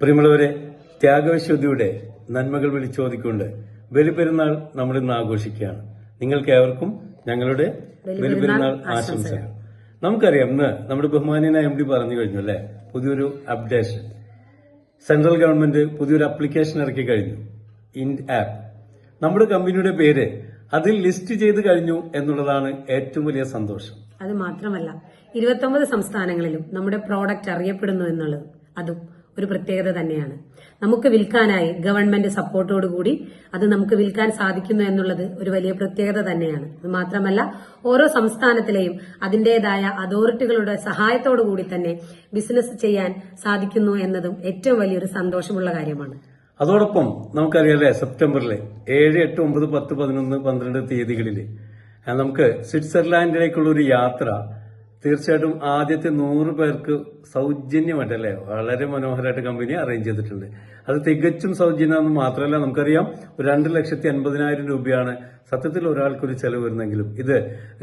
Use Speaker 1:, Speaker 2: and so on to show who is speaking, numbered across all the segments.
Speaker 1: പ്രിയമുള്ളവരെ ത്യാഗവിശുദ്ധിയുടെ നന്മകൾ വിളിച്ചോദിക്കൊണ്ട് ബലിപെരുന്നാൾ നമ്മൾ ഇന്ന് ആഘോഷിക്കുകയാണ്. നിങ്ങൾക്ക് ഏവർക്കും ഞങ്ങളുടെ ബലിപെരുന്നാൾ ആശംസകൾ. നമുക്കറിയാം ഇന്ന് നമ്മുടെ ബഹുമാനീയനായ എം ഡി പറഞ്ഞു കഴിഞ്ഞു അല്ലെ? പുതിയൊരു അപ്ഡേഷൻ. സെൻട്രൽ ഗവൺമെന്റ് പുതിയൊരു അപ്ലിക്കേഷൻ ഇറക്കി കഴിഞ്ഞു ഇൻ ആപ്പ്. നമ്മുടെ കമ്പനിയുടെ പേര് അതിൽ ലിസ്റ്റ് ചെയ്ത് കഴിഞ്ഞു എന്നുള്ളതാണ് ഏറ്റവും വലിയ സന്തോഷം.
Speaker 2: അത് മാത്രമല്ല ഇരുപത്തൊമ്പത് സംസ്ഥാനങ്ങളിലും നമ്മുടെ പ്രോഡക്റ്റ് അറിയപ്പെടുന്നു എന്നുള്ളത്. അതും ഒരു പ്രത്യേകത തന്നെയാണ്. നമുക്ക് വിൽക്കാനായി ഗവൺമെന്റ് സപ്പോർട്ടോടുകൂടി അത് നമുക്ക് വിൽക്കാൻ സാധിക്കുന്നു എന്നുള്ളത് ഒരു വലിയ പ്രത്യേകത തന്നെയാണ്. അത് മാത്രമല്ല ഓരോ സംസ്ഥാനത്തിലെയും അതിന്റേതായ അതോറിറ്റികളുടെ സഹായത്തോടു കൂടി തന്നെ ബിസിനസ് ചെയ്യാൻ സാധിക്കുന്നു എന്നതും ഏറ്റവും വലിയൊരു സന്തോഷമുള്ള കാര്യമാണ്.
Speaker 1: അതോടൊപ്പം നമുക്കറിയാലേ സെപ്റ്റംബറിലെ ഏഴ് എട്ട് ഒമ്പത് പത്ത് പതിനൊന്ന് പന്ത്രണ്ട് തീയതികളിൽ നമുക്ക് സ്വിറ്റ്സർലാൻഡിലേക്കുള്ള ഒരു യാത്ര തീർച്ചയായിട്ടും ആദ്യത്തെ നൂറ് പേർക്ക് സൗജന്യമായിട്ട് സൗജന്യമായിട്ടല്ലേ വളരെ മനോഹരമായിട്ട് കമ്പനി അറേഞ്ച് ചെയ്തിട്ടുണ്ട്. അത് തികച്ചും സൗജന്യമെന്ന് മാത്രമല്ല നമുക്കറിയാം ഒരു രണ്ട് ലക്ഷത്തി അൻപതിനായിരം രൂപയാണ് സത്യത്തിൽ ഒരാൾക്കൊരു ചെലവ് വരുന്നെങ്കിലും. ഇത്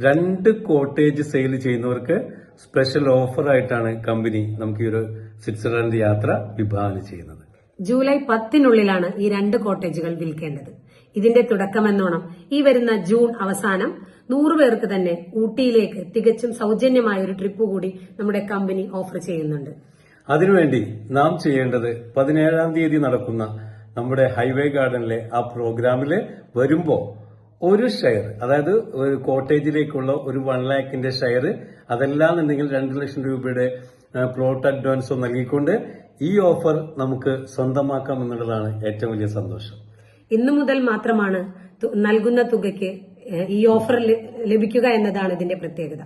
Speaker 1: രണ്ട് കോട്ടേജ് സെയിൽ ചെയ്യുന്നവർക്ക് സ്പെഷ്യൽ ഓഫറായിട്ടാണ് കമ്പനി നമുക്ക് ഈ ഒരു സ്വിറ്റ്സർലാൻഡ് യാത്ര വിഭാവനം ചെയ്യുന്നത്.
Speaker 2: ജൂലൈ പത്തിനുള്ളിലാണ് ഈ രണ്ട് കോട്ടേജുകൾ വിൽക്കേണ്ടത്. ഇതിന്റെ തുടക്കമെന്നോണം ഈ വരുന്ന ജൂൺ അവസാനം നൂറുപേർക്ക് തന്നെ ഊട്ടിയിലേക്ക് തികച്ചും സൗജന്യമായ ഒരു ട്രിപ്പ് കൂടി നമ്മുടെ കമ്പനി ഓഫർ ചെയ്യുന്നുണ്ട്.
Speaker 1: അതിനുവേണ്ടി നാം ചെയ്യേണ്ടത് പതിനേഴാം തീയതി നടക്കുന്ന നമ്മുടെ ഹൈവേ ഗാർഡനിലെ ആ പ്രോഗ്രാമിൽ വരുമ്പോ ഒരു ഷെയർ അതായത് ഒരു കോട്ടേജിലേക്കുള്ള ഒരു വൺ ലാക്കിന്റെ ഷെയർ അതല്ലാന്നുണ്ടെങ്കിൽ രണ്ട് ലക്ഷം രൂപയുടെ പ്ലോട്ട് അഡ്വാൻസോ നൽകിക്കൊണ്ട് ഈ ഓഫർ നമുക്ക് സ്വന്തമാക്കാം എന്നുള്ളതാണ് ഏറ്റവും വലിയ സന്തോഷം.
Speaker 2: ഇന്നു മുതൽ മാത്രമാണ് നൽകുന്ന തുകയ്ക്ക് ഈ ഓഫർ ലഭിക്കുക എന്നതാണ് ഇതിന്റെ പ്രത്യേകത.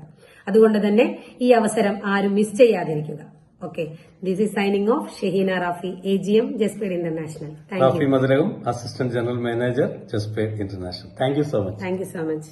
Speaker 2: അതുകൊണ്ട് തന്നെ ഈ അവസരം ആരും മിസ് ചെയ്യാതിരിക്കുക. Okay this is signing off Shaheena Rafi A G M Jasper international
Speaker 1: Rafi മധുരകം assistant general manager Jasper international thank you so much
Speaker 2: thank you so much